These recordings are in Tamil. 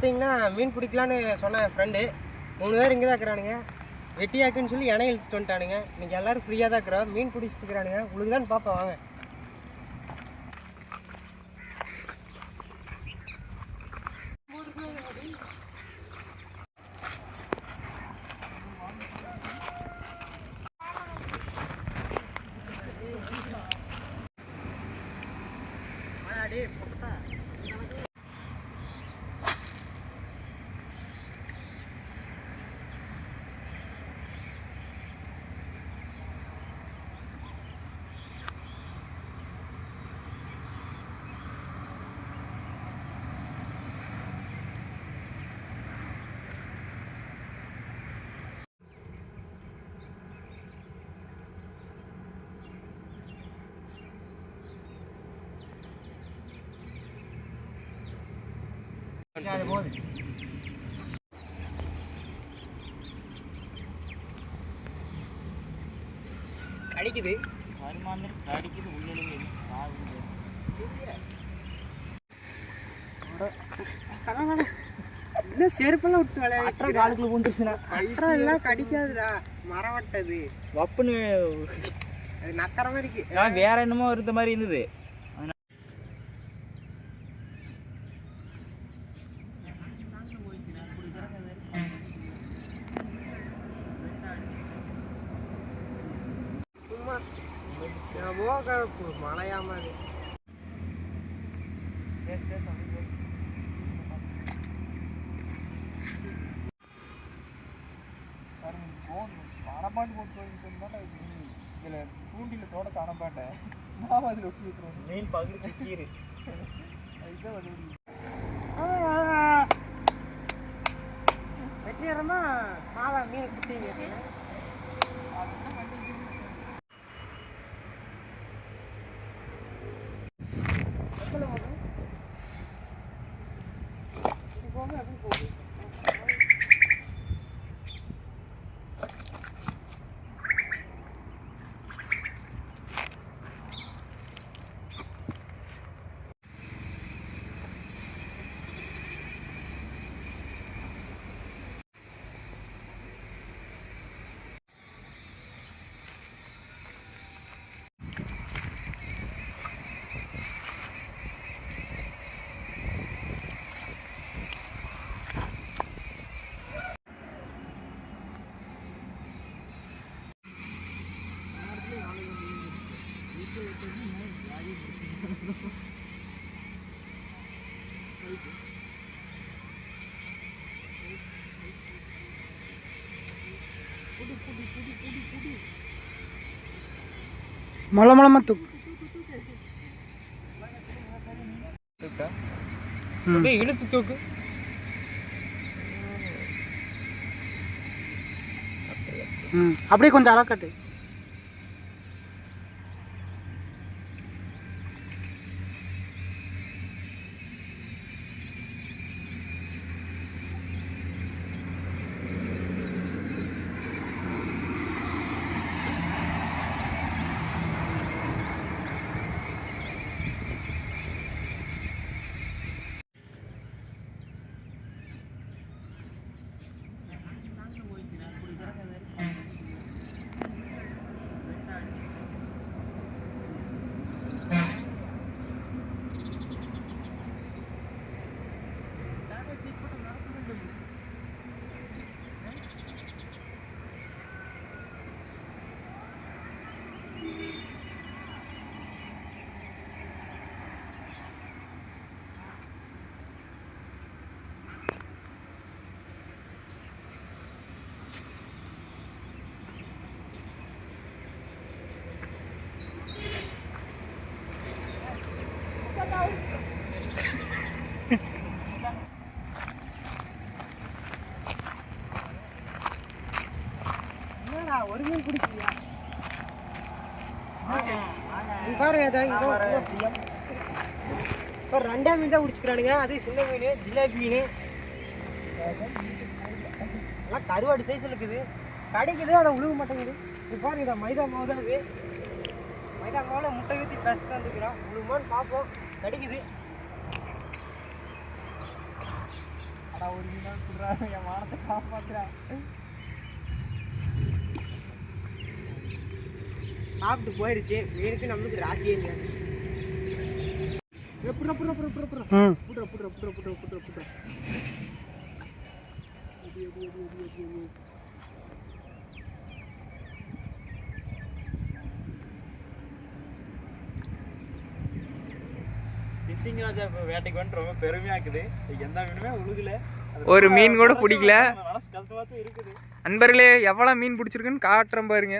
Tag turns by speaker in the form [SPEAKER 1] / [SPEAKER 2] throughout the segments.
[SPEAKER 1] பார்த்தீங்கன்னா மீன் பிடிக்கலான்னு சொன்ன என் ஃப்ரெண்டு மூணு பேர் இங்கே தான் இருக்கிறானுங்க. வெட்டியாக்குன்னு சொல்லி இணை இழுத்துட்டு வந்துட்டானுங்க. இன்னைக்கு எல்லாரும் ஃப்ரீயாக தான் இருக்கிறோம். மீன் பிடிச்சிட்டு இருக்கிறானுங்க. உங்களுக்கு தான் பார்ப்பேன் வாங்க அது அடிக்குது
[SPEAKER 2] வருமானம் அடிக்குது உள்ளே சாகுது.
[SPEAKER 1] இன்னும் செருப்பெல்லாம் விட்டு விளையாடுற
[SPEAKER 2] காலுக்குள்ள பூந்துருச்சுண்ணா
[SPEAKER 1] அற்றம் எல்லாம் கடிக்காதுடா. மரவட்டது
[SPEAKER 2] வப்புன்னு
[SPEAKER 1] அது நக்கற மாதிரி இருக்கு.
[SPEAKER 2] வேற என்னமோ இருந்த மாதிரி இருந்தது.
[SPEAKER 1] நான் போக மழையாம அது
[SPEAKER 2] அனப்பாண்டு போட்டு இதில் தூண்டில் தோட அனப்பாட்டேன் நான் அதில் ஒட்டி விட்டுருவேன் மீன் பகுதி சிக்கிரு அதுதான் வந்து
[SPEAKER 1] வெற்றியாரமா மாவா மீன் குட்டிங்க
[SPEAKER 3] এখন করবো மொளமா தூக்கு
[SPEAKER 2] அப்படியே இழுத்து தூக்கு
[SPEAKER 3] ம் அப்படியே கொஞ்சம் அளக்கட்டு
[SPEAKER 1] ஒரு மீன் பிடிச்சியா பாருங்க. இப்போ ரெண்டே மீன் தான் பிடிச்சிக்கிறானுங்க அது சின்ன மீன் ஜிலேபி மீன். எல்லாம் கருவாடு சைஸில் இருக்குது. கிடைக்குது ஆனால் உழுக மாட்டேங்குது. இப்போ பாருங்க மைதா மாவு தான் இது. மைதா மாவில் முட்டை ஊற்றி பேசிட்டு வந்துக்கிறோம். உழுகுமான்னு பார்ப்போம். கிடைக்குது.
[SPEAKER 2] ஆனா ஒரு மீனா குடுறாரு என் மானத்தை காப்பாத்துறா.
[SPEAKER 1] சாப்பிட்டு போயிடுச்சு மீனுக்கு நம்மளுக்கு ராசியே இல்லை.
[SPEAKER 2] புட்ற புட்ற புட்ற புட்ற. புட்ற புட்ற புட்ற புட்ற புட்ற புட்ற. புட்ற ஃபிஷிங் ராஜா இப்போ வேட்டைக்கு வந்து ரொம்ப பெருமையா இருக்குது. எந்த மீனுமே உழுகல.
[SPEAKER 4] ஒரு மீன் கூட பிடிக்கல.
[SPEAKER 2] இருக்குது.
[SPEAKER 4] நண்பர்களே எவ்வளோ மீன் பிடிச்சிருக்குன்னு காட்டுறேன் பாருங்க.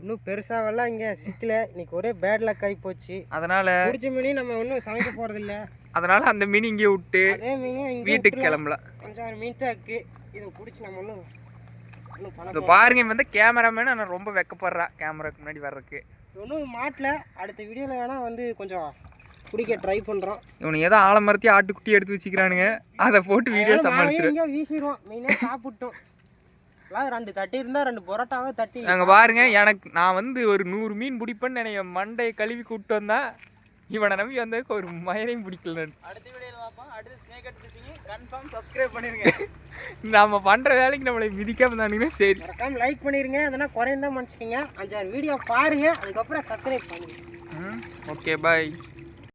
[SPEAKER 1] இன்னும் பெருசாவெல்லாம் இங்கே சிக்கல. இன்னைக்கு ஒரே பேட் லக் ஆகி போச்சு.
[SPEAKER 4] அதனால
[SPEAKER 1] பிடிச்ச மீனையும் நம்ம ஒன்றும் சமைக்க போகிறதில்ல
[SPEAKER 4] அதனால அந்த மீன் இங்கே விட்டு வீட்டுக்கு கிளம்பலாம்
[SPEAKER 1] அஞ்சாறு மீன் தான் இருக்கு. இதை பிடிச்சி நம்ம ஒன்றும்
[SPEAKER 4] இந்த பாருங்க வந்து கேமராமேன் நான் ரொம்ப வெக்கப்படுறா கேமராக்கு முன்னாடி வர்றதுக்கு.
[SPEAKER 1] ஒன்றும் மாட்டல. அடுத்த வீடியோவில் வேணால் வந்து கொஞ்சம் பிடிக்க ட்ரை பண்ணுறோம்
[SPEAKER 4] இவனுக்கு ஏதோ ஆலமரத்தி ஆட்டுக்குட்டி எடுத்து வச்சுக்கிறானுங்க. அதை போட்டு வீடியோ சமாளிச்சிரு
[SPEAKER 1] இங்கே வீசிடுவோம் மீனே சாப்பிட்டோம். ரெண்டு தட்டி இருந்தால் ரெண்டு பரோட்டாவே தட்டி
[SPEAKER 4] நாங்கள் பாருங்க எனக்கு நான் வந்து ஒரு நூறு மீன் பிடிப்பேன்னு நினைய மண்டையை கழுவி கூப்பிட்டு வந்தா இவனை நம்பி வந்ததுக்கு ஒரு மயிரையும் பிடிக்கல.
[SPEAKER 2] அடுத்த வீடியோல பார்ப்போம். அடுத்து snake at fishing confirm subscribe பண்ணிருங்க.
[SPEAKER 4] நாம பண்ற வேலைக்கு நம்மளை மிதிக்காம தானுங்கன்னா சரி.
[SPEAKER 1] மறக்காம லைக் பண்ணிருங்க. அதனா குறையும் தான் மன்னிச்சுக்கோங்க. அஞ்சாறு வீடியோ பாருங்க. அதுக்கப்புறம் சப்ஸ்கிரைப் பண்ணுங்க.
[SPEAKER 4] Okay bye